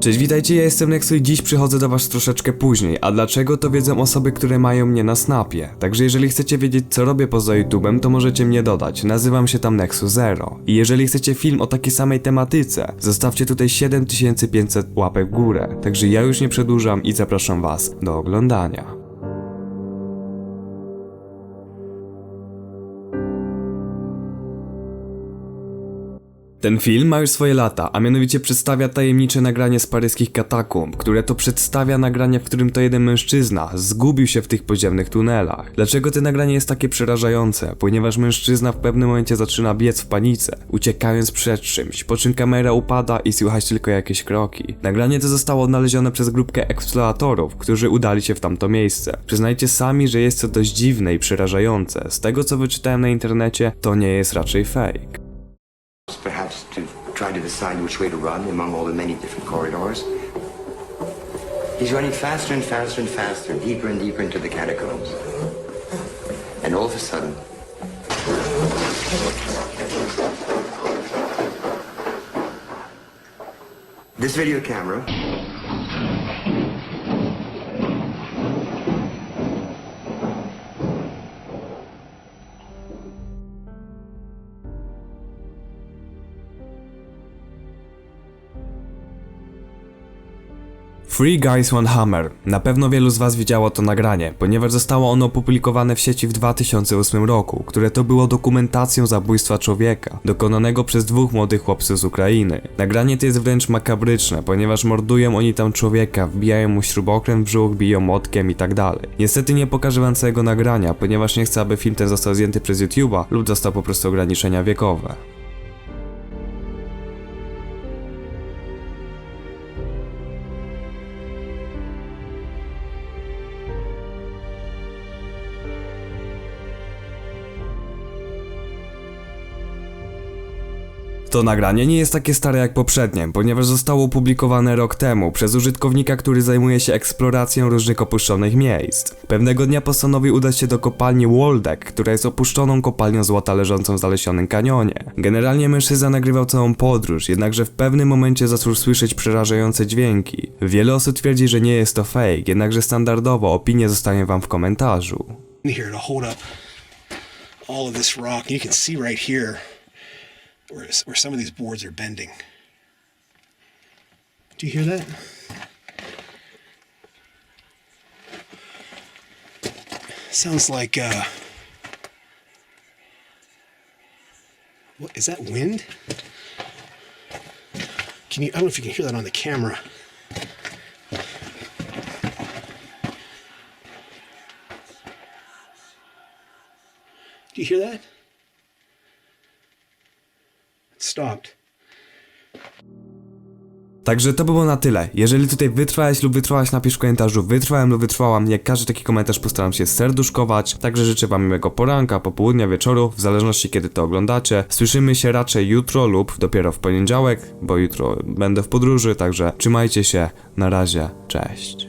Cześć, witajcie, ja jestem Nexu i dziś przychodzę do was troszeczkę później, a dlaczego to wiedzą osoby, które mają mnie na snapie. Także jeżeli chcecie wiedzieć co robię poza YouTubem, to możecie mnie dodać, nazywam się tam Nexu Zero. I jeżeli chcecie film o takiej samej tematyce, zostawcie tutaj 7500 łapek w górę. Także ja już nie przedłużam i zapraszam was do oglądania. Ten film ma już swoje lata, a mianowicie przedstawia tajemnicze nagranie z paryskich katakumb, które to przedstawia nagranie, w którym to jeden mężczyzna zgubił się w tych podziemnych tunelach. Dlaczego to nagranie jest takie przerażające? Ponieważ mężczyzna w pewnym momencie zaczyna biec w panice, uciekając przed czymś, po czym kamera upada i słychać tylko jakieś kroki. Nagranie to zostało odnalezione przez grupkę eksploratorów, którzy udali się w tamto miejsce. Przyznajcie sami, że jest to dość dziwne i przerażające. Z tego co wyczytałem na internecie, to nie jest raczej fake. To to decide which way to run among all the many different corridors. He's running faster and faster and faster, deeper and deeper into the catacombs. And all of a sudden, this video camera Free Guys One Hammer. Na pewno wielu z was widziało to nagranie, ponieważ zostało ono opublikowane w sieci w 2008 roku, które to było dokumentacją zabójstwa człowieka, dokonanego przez dwóch młodych chłopców z Ukrainy. Nagranie to jest wręcz makabryczne, ponieważ mordują oni tam człowieka, wbijają mu śrubokręt w brzuch, biją młotkiem i tak. Niestety nie pokażę wam całego nagrania, ponieważ nie chcę, aby film ten został zdjęty przez YouTube'a lub dostał po prostu ograniczenia wiekowe. To nagranie nie jest takie stare jak poprzednie, ponieważ zostało opublikowane rok temu przez użytkownika, który zajmuje się eksploracją różnych opuszczonych miejsc. Pewnego dnia postanowił udać się do kopalni Waldeck, która jest opuszczoną kopalnią złota leżącą w zalesionym kanionie. Generalnie mężczyzna nagrywał całą podróż, jednakże w pewnym momencie zaczął słyszeć przerażające dźwięki. Wiele osób twierdzi, że nie jest to fake, jednakże standardowo opinie zostawię wam w komentarzu. here to hold up all of this rock. You can see right here where, where some of these boards are bending. Do you hear that? Sounds like uh What is that wind? Can you I don't know if you can hear that on the camera. Do you hear that? Stopped. Także to było na tyle. Jeżeli tutaj wytrwałeś lub wytrwałaś, napisz w komentarzu wytrwałem lub wytrwałam. Jak każdy taki komentarz postaram się serduszkować. Także życzę wam miłego poranka, popołudnia, wieczoru, w zależności kiedy to oglądacie. Słyszymy się raczej jutro lub dopiero w poniedziałek, bo jutro będę w podróży, także trzymajcie się. Na razie, cześć.